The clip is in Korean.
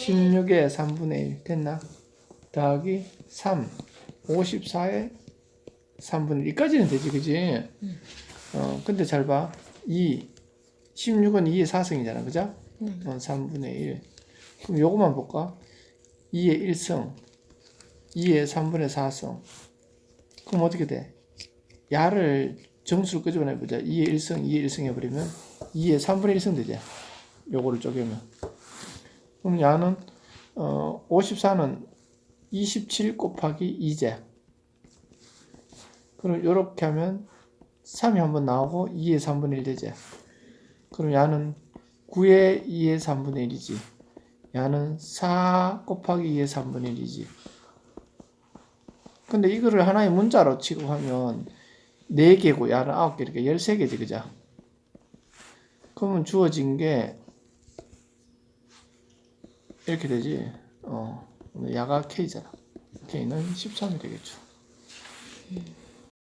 16의 3분의 1 됐나? 더하기 3 54의 3분의 1까지는 되지 그지? 어 근데 잘 봐 2 16은 2의 4승이잖아 그죠? 네. 어, 3분의 1 그럼 요거만 볼까? 2의 1승 2의 3분의 4승 그럼 어떻게 돼? 야를 정수로 끄집어내보자 2의 1승 2의 1승 해버리면 2의 3분의 1승 되지 요거를 쪼개면 그럼 야는 어, 54는 27 곱하기 2제. 그럼 요렇게 하면 3이 한번 나오고 2의 3분의 1 되지. 그럼 야는 9의 2의 3분의 1이지. 야는 4 곱하기 2의 3분의 1이지. 근데 이거를 하나의 문자로 취급하면 4개고 야는 9개 이렇게 13개지 그죠? 그러면 주어진 게 이렇게 되지. 어 야가 K잖아. K는 13이 되겠죠